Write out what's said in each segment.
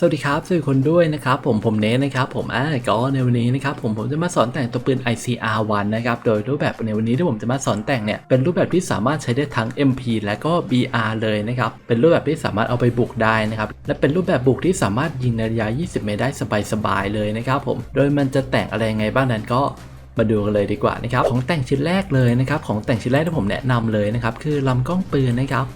สวัสดีครับสวัสดีคนด้วยนะครับผมผมเนทนะครับผมอ่าก็ในวันนี้นะครับผมผมจะมาสอนแต่งตัวปืน ICR1 นะครับโดยรูปแบบในวันนี้ที่ผมจะมาสอนแต่งเนี่ยเป็นรูปแบบที่สามารถใช้ได้ทั้ง MP และก็ BR เลยนะครับเป็นรูปแบบที่สามารถเอาไปบุกได้นะครับและเป็นรูปแบบบุกที่สามารถยิงในระยะ 20 เมตรได้สบายๆเลยนะครับผมโดยมันจะแต่งอะไรยังไงบ้างนั้นก็มาดูกันเลยดีกว่านะครับของแต่งชิ้นแรกเลยนะครับของแต่งชิ้นแรกที่ผมแนะนำเลยนะครับคือลำกล้องปืนนะครับ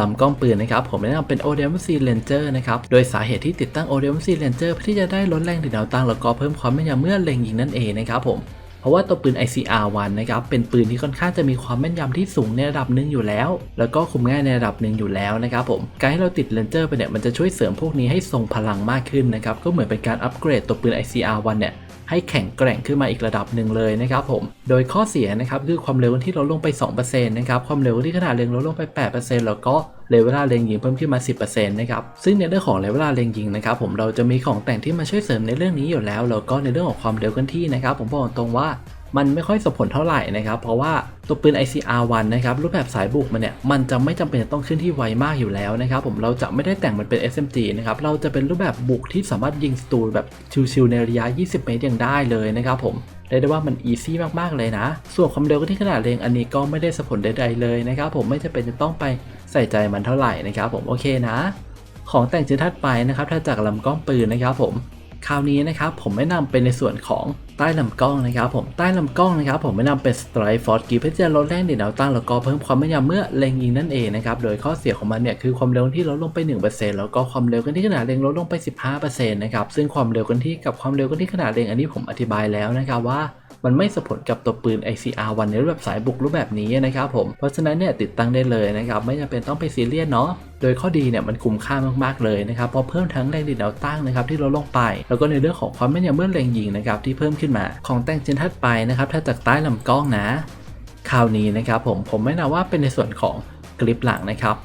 ลำกล้องปืนนะครับผมแนะนำเป็น o d m c Ranger นะครับ โดยสาเหตุที่ติดตั้ง o d m c Ranger เพื่อที่จะได้ลดแรงดึงแนวตั้งแล้วก็เพิ่มความแม่นยำเมื่อเล็งยิงนั่นเองนะครับผมเพราะว่าตัวปืน ICR1 นะครับ เป็นปืนที่ค่อนข้างจะมีความแม่นยำที่สูงในระดับหนึ่งอยู่แล้ว แล้วก็คุมง่ายในระดับหนึ่งอยู่แล้วนะครับผม การให้เราติด Ranger ไปเนี่ย มันจะช่วยเสริมพวกนี้ให้ทรงพลังมากขึ้นนะครับ ก็เหมือนเป็นการอัปเกรดตัวปืน ICR1 เนี่ย ให้แข็งแกร่งขึ้นมาอีกระดับหนึ่งเลยนะครับผม โดยข้อเสียนะครับคือความเร็วที่ลดลงไป 2%นะครับ ความเร็วที่ขนาดเล็งลดลงไป 8%แล้วก็เลเวลาเล็งยิงเพิ่มขึ้นมา 10%นะครับ ซึ่งในเรื่องของเลเวลาเล็งยิงนะครับผมเราจะมีของแต่งที่มาช่วยเสริมในเรื่องนี้อยู่แล้ว แล้วก็ในเรื่องของความเร็วกันที่นะครับผมบอกตรงว่า มันไม่ค่อยสมผลเท่าไหร่นะครับ เพราะว่าตัวปืน ICR1 นะครับรูปแบบสายบุกมันเนี่ยมันจะไม่จำเป็นจะต้องขึ้นที่ไวมากอยู่แล้วนะครับผมเราจะไม่ได้แต่งมันเป็น SMG นะครับเราจะเป็นรูปแบบบุกที่สามารถยิงสตูแบบชิวๆในระยะ 20 เมตรยังได้เลยนะครับผมเรียกได้ว่ามันอีซี่มากๆเลยนะ ส่วนความเร็วก็ที่ขนาดเล็งอันนี้ก็ไม่ได้สผลใดๆเลยนะครับผมไม่จำเป็นจะต้องไปใส่ใจมันเท่าไหร่นะครับผมโอเคนะ ของแต่งชิ้นถัดไปนะครับถ้าจากลำกล้องปืนนะครับผม คราวนี้นะครับผมไม่นำเป็นในส่วนของใต้ลำกล้องนะครับผมใต้ลำกล้องนะครับผมไม่นำเป็นสไตรฟอร์ดกีเพื่อจะลดแรงดีดแนวตั้งแล้วก็เพิ่มความแม่นยำเมื่อเล็งยิงนั่นเองนะครับโดยข้อเสียของมันเนี่ยคือความเร็วที่ลดลงไป 1%แล้วก็ความเร็วกันที่ขนาดเล็งลดลงไป 15%นะครับซึ่งความเร็วกันที่กับความเร็วกันที่ขนาดเล็งอันนี้ผมอธิบายแล้วนะครับว่า มันไม่สมผลกับตัวปืน ICR1 ในรูปแบบสายบุกรูปแบบนี้นะครับผม เพราะฉะนั้นเนี่ยติดตั้งได้เลยนะครับไม่จำเป็นต้องไปซีเรียสเนาะโดยข้อดีเนี่ยมันคุ้มค่ามากๆเลยนะครับเพราะเพิ่มทั้งแรงดีดแนวตั้งนะครับที่ลดลงไป แล้วก็ในเรื่องของความแม่นยำเมื่อเล็งยิงนะครับที่เพิ่มขึ้นมาของแต่งชิ้นถัดไปนะครับถ้าจากใต้ลำกล้องนะคราวนี้นะครับผมผมไม่นาว่าเป็นในส่วนของกริปหลังนะครับ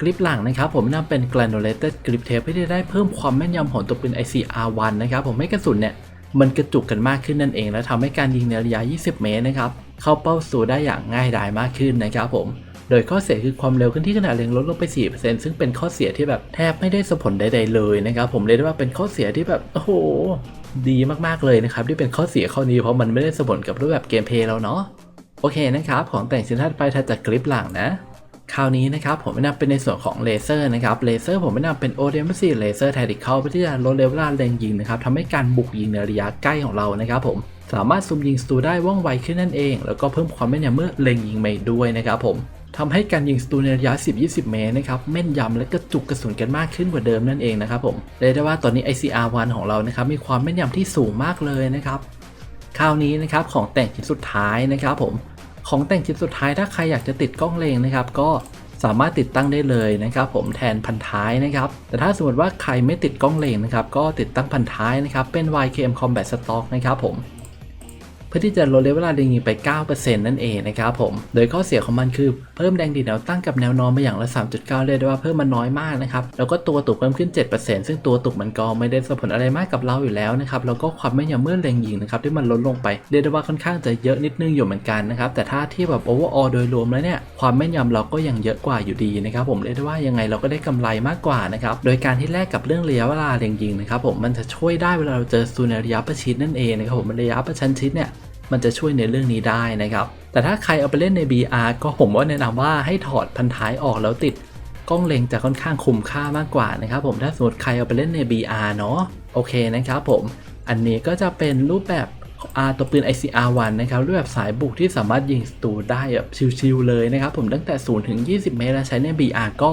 กริปหลังนะครับผมนำเป็น granulated grip tape เพื่อที่จะได้เพิ่มความแม่นยำของตัวปืน ICR1 นะครับผมให้กระสุนเนี่ย มันกระจุกกันมากขึ้นนั่นเอง และทำให้การยิงในระยะ 20 เมตรนะครับเข้าเป้าสู่ได้อย่างง่ายดายมากขึ้นนะครับผมโดยข้อเสียคือความเร็วขึ้นที่ขนาดเล็งลดลงไป 4%ซึ่งเป็นข้อเสียที่แบบแทบไม่ได้สมผลใดๆเลยนะครับผมเรียกได้ว่าเป็นข้อเสียที่แบบโอ้โหดีมากๆเลยนะครับที่เป็นข้อเสียข้อนี้เพราะมันไม่ได้สมผลกับรูปแบบเกมเพลย์เราเนาะโอเคนะครับของแต่งชินถัดไปถัดจากคลิปหลังนะ คราวนี้นะครับผมไม่นำเป็นในส่วนของเลเซอร์นะครับเลเซอร์ผมไม่นำเป็น o d m c Laser Tactical เพื่อที่จะลดเลเวลาเล็งยิงนะครับทำให้การบุกยิงในระยะใกล้ของเรานะครับผมสามารถซูมยิงสตูได้ว่องไวขึ้นนั่นเอง แล้วก็เพิ่มความแม่นยำเมื่อเล็งยิงไม่ด้วยนะครับผมทำให้การยิงสตูในระยะ 10-20 เมตรนะครับแม่นยำและกระจุกกระสุนกันมากขึ้นกว่าเดิมนั่นเองนะครับผมเรียกได้ว่าตอนนี้ ICR1 ของเรานะครับมีความแม่นยำที่สูงมากเลยนะครับคราวนี้นะครับของแต่งชิ้นสุดท้ายนะครับผม ของแต่งชิ้นสุดท้ายถ้าใครอยากจะติดกล้องเลงนะครับ ก็สามารถติดตั้งได้เลยนะครับ ผมแทนพันท้ายนะครับ แต่ถ้าสมมติว่าใครไม่ติดกล้องเลงนะครับ ก็ติดตั้งพันท้ายนะครับ เป็น YKM Combat Stock นะครับผม พื่อที่จะลดเลเวลาเลงยิงไป 9%นั่นเองนะครับผม โดยข้อเสียของมันคือเพิ่มแรงดีดแนวตั้งกับแนวนอนมาอย่างละ 3.9เรียกได้ว่าเพิ่มมาน้อยมากนะครับ แล้วก็ตัวตุกเพิ่มขึ้น 7%ซึ่งตัวตุกมันก็ไม่ได้ส่งผลอะไรมากกับเราอยู่แล้วนะครับ แล้วก็ความไม่ยำเมื่อเลงยิงนะครับที่มันลดลงไปเรียกได้ว่าค่อนข้างจะเยอะนิดนึงอยู่เหมือนกันนะครับ แต่ถ้าที่แบบ overall โดยรวมแล้วเนี่ยความแม่นยำเราก็ยังเยอะกว่าอยู่ดีนะครับผมเรียกได้ว่ายังไงเราก็ได้กำไรมากกว่านะครับโดยการที่แลกกับเรื่องระยะเวลาเลงยิงนะครับผมมันจะช่วยได้เวลาเราเจอซูนระยะประชิดนั่นเองนะครับผมระยะประชันชิดเนี่ย มันจะช่วยในเรื่องนี้ได้นะครับ แต่ถ้าใครเอาไปเล่นใน BR ก็ผมว่าแนะนำว่าให้ถอดพันท้ายออกแล้วติดกล้องเล็งจะค่อนข้างคุ้มค่ามากกว่านะครับผมถ้าสมมติใครเอาไปเล่นใน BR เนาะโอเคนะครับผมอันนี้ก็จะเป็นรูปแบบอาตัวปืน ICR1 นะครับรูปแบบสายบุกที่สามารถยิงสตูได้แบบชิวๆเลยนะครับผมตั้งแต่0ถึง 20 เมตรและใช้ใน BR ก็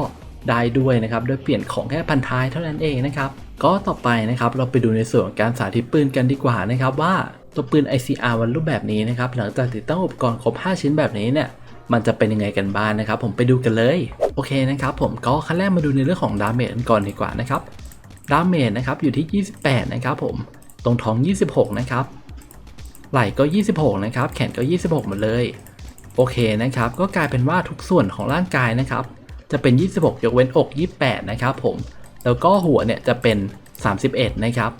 ได้ด้วยนะครับโดยเปลี่ยนของแค่พันท้ายเท่านั้นเองนะครับก็ต่อไปนะครับเราไปดูในส่วนของการสาธิตปืนกันดีกว่านะครับว่า ตัวปืน ICR วันรูปแบบนี้นะครับ หลังจากติดตั้งอุปกรณ์ครบ 5 ชิ้นแบบนี้เนี่ยมันจะเป็นยังไงกันบ้างนะครับ ผมไปดูกันเลย โอเคนะครับผมก็ขั้นแรกมาดูในเรื่องของดาเมจก่อนดีกว่านะครับดาเมจนะครับอยู่ที่ 28 นะครับผมตรงท้อง 26 นะครับ ไหล่ก็ 26 นะครับ แขนก็ 26 หมดเลย โอเคนะครับ ก็กลายเป็นว่าทุกส่วนของร่างกายนะครับ จะเป็น 26 ยกเว้นอก 28 นะครับผม แล้วก็หัวเนี่ยจะเป็น 31 นะครับ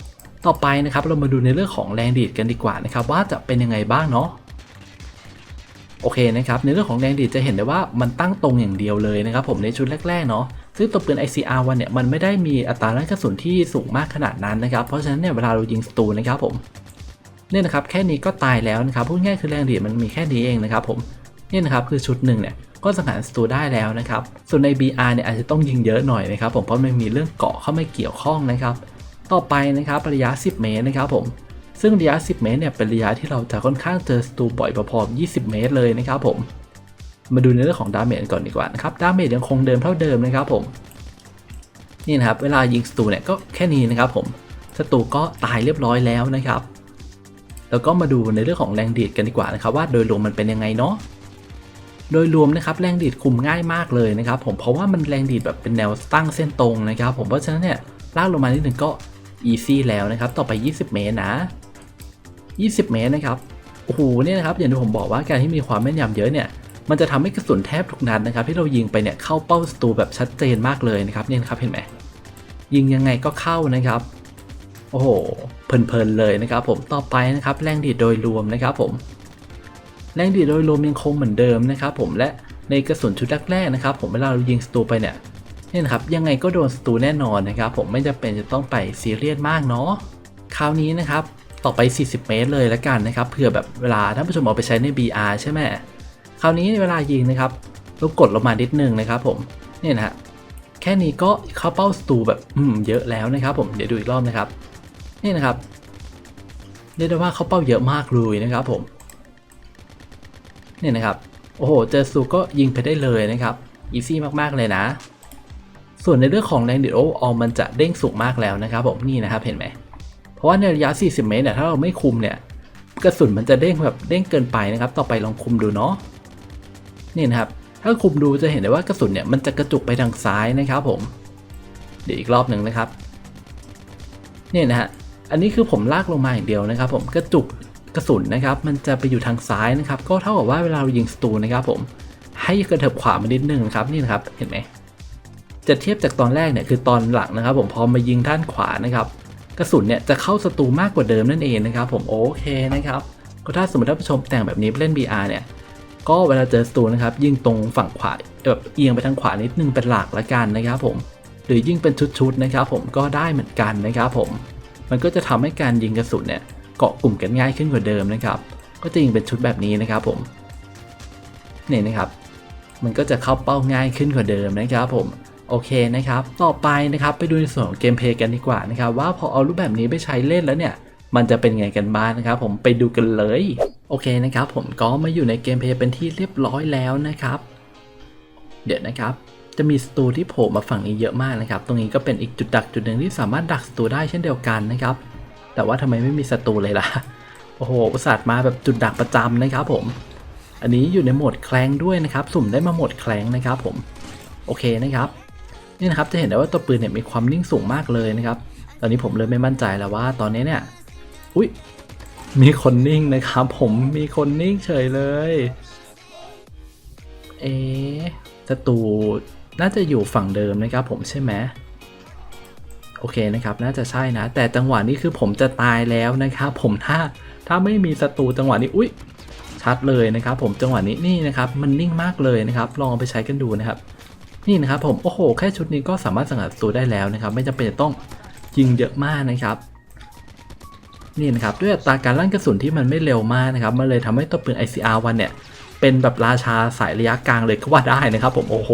ต่อไปนะครับเรามาดูในเรื่องของแรงดีดกันดีกว่านะครับว่าจะเป็นยังไงบ้างเนาะโอเคนะครับในเรื่องของแรงดีดจะเห็นได้ว่ามันตั้งตรงอย่างเดียวเลยนะครับผมในชุดแรกๆเนาะซึ่งตัวปืน ICR วันเนี่ยมันไม่ได้มีอัตราลั่นกระสุนที่สูงมากขนาดนั้นนะครับเพราะฉะนั้นเนี่ยเวลาเรายิงศัตรูนะครับผมเนี่ยนะครับแค่นี้ก็ตายแล้วนะครับพูดง่ายคือแรงดีดมันมีแค่นี้เองนะครับผมเนี่ยนะครับคือชุดหนึ่งเนี่ยก็สังหารศัตรูได้แล้วนะครับส่วนใน BR เนี่ยอาจจะต้องยิงเยอะหน่อยนะครับผมเพราะมันมีเรื่องเกาะเข้ามาเกี่ยวข้องนะครับ ต่อไปนะครับระยะ 10 เมตรนะครับผมซึ่งระยะ 10 เมตรเนี่ยเป็นระยะที่เราจะค่อนข้างเจอศัตรูบ่อยพอๆ20 เมตรเลยนะครับผม มาดูในเรื่องของดาเมจก่อนดีกว่านะครับดาเมจยังคงเดิมเท่าเดิมนะครับผมนี่นะครับเวลายิงศัตรูเนี่ยก็แค่นี้นะครับผมศัตรูก็ตายเรียบร้อยแล้วนะครับ แล้วก็มาดูในเรื่องของแรงดีดกันดีกว่านะครับว่าโดยรวมมันเป็นยังไงเนาะโดยรวมนะครับแรงดีดคุมง่ายมากเลยนะครับผมเพราะว่ามันแรงดีดแบบเป็นแนวตั้งเส้นตรงนะครับ ผมเพราะฉะนั้นเนี่ยลากลงมานิดหนึ่งก็ easy แล้วนะครับ ต่อไป 20 เมตรนะ 20 เมตรนะครับ โอ้โห เนี่ยนะครับ อย่างที่ผมบอกว่าการที่มีความแม่นยำเยอะเนี่ย มันจะทำให้กระสุนแทบทุกนัดนะครับที่เรายิงไปเนี่ยเข้าเป้าศัตรูแบบชัดเจนมากเลยนะครับ เนี่ยนะครับเห็นไหม ยิงยังไงก็เข้านะครับ โอ้โห เพลินๆเลยนะครับผม ต่อไปนะครับ แรงดีดโดยรวมนะครับผม แรงดีดโดยรวมยังคงเหมือนเดิมนะครับผม และในกระสุนชุดแรกๆนะครับ ผมเวลาเรายิงศัตรูไปเนี่ย เนี่ยนะครับยังไงก็โดนศัตรูแน่นอนนะครับ ผมไม่จำเป็นจะต้องไปซีเรียสมากเนาะคราวนี้นะครับต่อไป 40 เมตรเลยละกันนะครับเผื่อแบบเวลาท่านผู้ชมเอาไปใช้ใน BR ใช่ไหมคราวนี้เวลายิงนะครับเรากดลงมานิดนึงนะครับ ผมเนี่ยนะฮะแค่นี้ก็เข้าเป้าศัตรูแบบอืมเยอะแล้วนะครับผมเดี๋ยวดูอีกรอบนะครับนี่นะครับเรียกได้ว่าเข้าเป้าเยอะมากเลยนะครับผมเนี่ยนะครับ โอ้โห เจอสูก็ยิงไปได้เลยนะครับ อีซี่มาก ๆ เลยนะ ส่วนในเรื่องของแรงดีดโอออมันจะเด้งสูงมากแล้วนะครับผมนี่นะครับเห็นไหม เพราะว่าในระยะ 40 เมตรเนี่ยถ้าเราไม่คุมเนี่ยกระสุนมันจะเด้งแบบเด้งเกินไปนะครับ ต่อไปลองคุมดูเนาะนี่นะครับ ถ้าคุมดูจะเห็นได้ว่ากระสุนเนี่ยมันจะกระจุกไปทางซ้ายนะครับผม เดี๋ยวอีกรอบหนึ่งนะครับนี่นะฮะอันนี้คือผมลากลงมาอย่างเดียวนะครับ ผมกระจุกกระสุนนะครับ มันจะไปอยู่ทางซ้ายนะครับ ก็เท่ากับว่าเวลาเรายิงศัตรูนะครับ ผมให้กระเถิบขวามานิดนึงนะครับนี่นะครับเห็นไหม จะเทียบจากตอนแรกเนี่ยคือตอนหลังนะครับ ผมพอมายิงด้านขวานะครับ กระสุนเนี่ยจะเข้าศัตรูมากกว่าเดิมนั่นเองนะครับ ผมโอเคนะครับก็ถ้าสมมติท่านผู้ชมแต่งแบบนี้เล่น BR เนี่ยก็เวลาเจอศัตรูนะครับ ยิงตรงฝั่งขวาแบบเอียงไปทางขวานิดนึงเป็นหลักละกันนะครับ ผม หรือยิงเป็นชุดๆนะครับ ผมก็ได้เหมือนกันนะครับ ผม มันก็จะทำให้การยิงกระสุนเนี่ยเกาะกลุ่มกันง่ายขึ้นกว่าเดิมนะครับ ก็จะยิงเป็นชุดแบบนี้นะครับ ผมเนี่ยนะครับ มันก็จะเข้าเป้าง่ายขึ้นกว่าเดิมนะครับ ผม โอเคนะครับ ต่อไปนะครับไปดูในส่วนของเกมเพลย์กันดีกว่านะครับว่าพอเอารูปแบบนี้ไปใช้เล่นแล้วเนี่ยมันจะเป็นไงกันบ้างนะครับ ผมไปดูกันเลย โอเคนะครับ ผมก็มาอยู่ในเกมเพลย์เป็นที่เรียบร้อยแล้วนะครับ เดี๋ยวนะครับ จะมีสตูที่โผล่มาฝั่งนี้เยอะมากนะครับ ตรงนี้ก็เป็นอีกจุดดักจุดหนึ่งที่สามารถดักสตูได้เช่นเดียวกันนะครับ แต่ว่าทำไมไม่มีศัตรูเลยล่ะโอ้โหอุตส่าห์มาแบบจุดดักประจำนะครับ ผม อันนี้อยู่ในโหมดแคลงด้วยนะครับ สุ่มได้มาโหมดแคลงนะครับ ผม โอเคนะครับ นี่นะครับจะเห็นได้ว่าตัวปืนเนี่ยมีความนิ่งสูงมากเลยนะครับ ตอนนี้ผมเริ่มไม่มั่นใจแล้วว่าตอนนี้เนี่ย อุ้ยมีคนนิ่งนะครับผมมีคนนิ่งเฉยเลย เอ๊ศัตรูน่าจะอยู่ฝั่งเดิมนะครับผมใช่ไหมโอเคนะครับน่าจะใช่นะ แต่จังหวะนี้คือผมจะตายแล้วนะครับผมถ้าถ้าไม่มีศัตรูจังหวะนี้อุ้ยชัดเลยนะครับ ผมจังหวะนี้นี่นะครับ มันนิ่งมากเลยนะครับ ลองเอาไปใช้กันดูนะครับ นี่นะครับผมโอ้โหแค่ชุดนี้ก็สามารถสังหารศัตรูได้แล้วนะครับ ไม่จำเป็นจะต้องยิงเยอะมากนะครับ นี่นะครับด้วยอัตราการลั่นกระสุนที่มันไม่เร็วมากนะครับมันเลยทำให้ตัวปืน ICR 1 เนี่ย เป็นแบบราชาสายระยะกลางเลยก็ว่าได้นะครับผมโอ้โห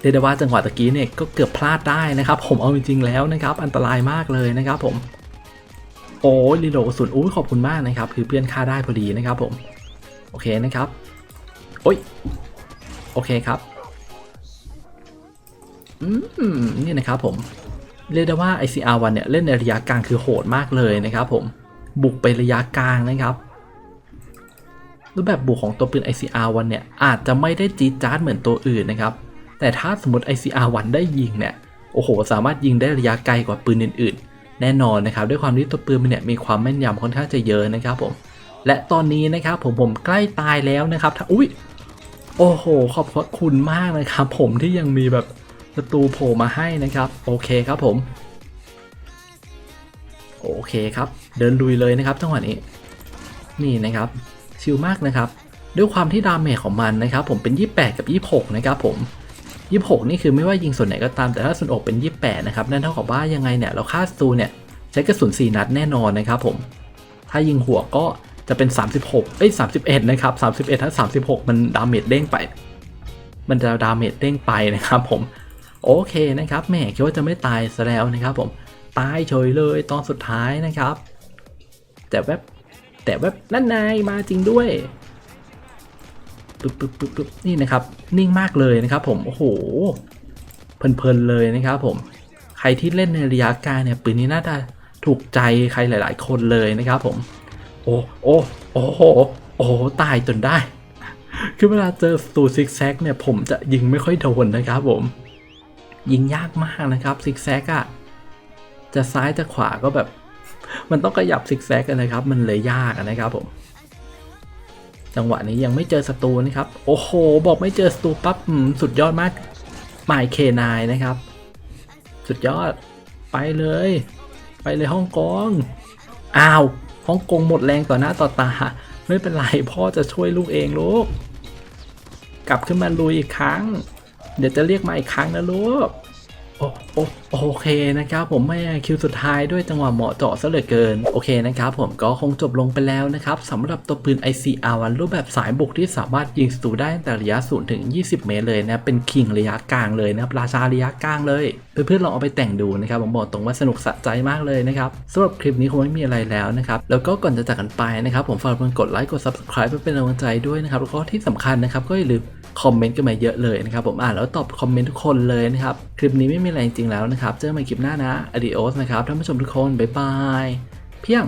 เรียกได้ว่าจังหวะตะกี้เนี่ยก็เกือบพลาดได้นะครับ ผมเอาจริงๆแล้วนะครับ อันตรายมากเลยนะครับผมโอ้ยรีโหลดกระสุนอุ้ยขอบคุณมากนะครับ คือเพื่อนฆ่าได้พอดีนะครับผม โอเคนะครับ โอ้ย โอเคครับอืมนี่นะครับผมเรียกได้ว่า ICR 1 เนี่ยเล่นในระยะกลางคือโหดมากเลยนะครับผมบุกไประยะกลางนะครับรูปแบบบุกของตัวปืน ICR 1 เนี่ยอาจจะไม่ได้จี๊ดจ๊าดเหมือนตัวอื่นนะครับ แต่ถ้าสมมติ ICR 1 ได้ยิงเนี่ยโอ้โห สามารถยิงได้ระยะไกลกว่าปืนอื่นๆ แน่นอนนะครับ ด้วยความที่ตัวปืนมันเนี่ยมีความแม่นยำค่อนข้างจะเยอะนะครับผมและตอนนี้นะครับผมผมใกล้ตายแล้วนะครับถ้าอุ้ย โอ้โห ขอบพระคุณมากนะครับ ผมที่ยังมีแบบศัตรูโผล่มาให้นะครับ โอเคครับผม โอเคครับ เดินลุยเลยนะครับจังหวะนี้ นี่นะครับชิลมากนะครับ ด้วยความที่ดาเมจของมันนะครับ ผมเป็น 28 กับ 26 นะครับผม 26 นี่คือไม่ว่ายิงส่วนไหนก็ตามแต่ถ้าส่วนอกเป็น 28 นะครับนั่นเท่ากับว่ายังไงเนี่ยเราฆ่าศัตรูเนี่ยใช้กระสุน 4 นัดแน่นอนนะครับผม ถ้ายิงหัวก็ จะเป็น 36เอ้ย31 นะครับ 31ถ้า36 มันดาเมจเด้งไป มันจะดาเมจเด้งไปนะครับผม โอเคนะครับแม่คิดว่าจะไม่ตายซะแล้วนะครับผม ตายเฉยเลยตอนสุดท้ายนะครับ แต่แวบแต่แวบนั่นนายมาจริงด้วยปึ๊บปึ๊บปึ๊บปึ๊บนี่นะครับ นิ่งมากเลยนะครับผม โอ้โห เพลินๆเลยนะครับผม ใครที่เล่นในระยะกลางเนี่ยปืนนี้น่าจะถูกใจใครหลาย ๆ คนเลยนะครับผม อ้โอ้โอ้โหโอ้ตายจนได้ คือเวลาเจอสตูซิกแซกเนี่ยผมจะยิงไม่ค่อยโดนนะครับผม ยิงยากมากนะครับซิกแซกอะจะซ้ายจะขวาก็แบบ มันต้องขยับซิกแซกกันนะครับ มันเลยยากนะครับผม จังหวะนี้ยังไม่เจอศัตรูนะครับ โอ้โห บอกไม่เจอศัตรูปั๊บสุดยอดมากหมายเคนายนะครับ สุดยอดไปเลย ไปเลยฮ่องกงอ้าว ฮ่องกงหมดแรงต่อหน้าต่อตา ไม่เป็นไรพ่อจะช่วยลูกเองลูก กลับขึ้นมาลุยอีกครั้ง เดี๋ยวจะเรียกมาอีกครั้งนะลูก โอ้โอโอเคนะครับผมไม่คิวสุดท้ายด้วยจังหวะเหมาะเจาะซะเหลือเกิน โอเคนะครับผมก็คงจบลงไปแล้วนะครับสำหรับตัวปืน ICR1 รูปแบบสายบุกที่สามารถยิงศัตรูได้ตั้งแต่ระยะ0ถึง 20 เมตรเลยนะเป็นคิงระยะกลางเลยนะครับราชาระยะกลางเลย เพื่อนๆลองเอาไปแต่งดูนะครับผมบอกตรงว่าสนุกสะใจมากเลยนะครับสำหรับคลิปนี้คงไม่มีอะไรแล้วนะครับแล้วก็ก่อนจะจากกันไปนะครับผมฝากเพื่อนกดไลค์กด subscribe เพื่อเป็นกำลังใจด้วยนะครับแล้วก็ที่สำคัญนะครับก็อย่าลืม คอมเมนต์กันมาเยอะเลยนะครับผมอ่านแล้วตอบคอมเมนต์ทุกคนเลยนะครับ คลิปนี้ไม่มีอะไรจริงๆแล้วนะครับ เจอกันใหม่คลิปหน้านะอดีโอสนะครับท่านผู้ชมทุกคน บ๊ายบาย เพียง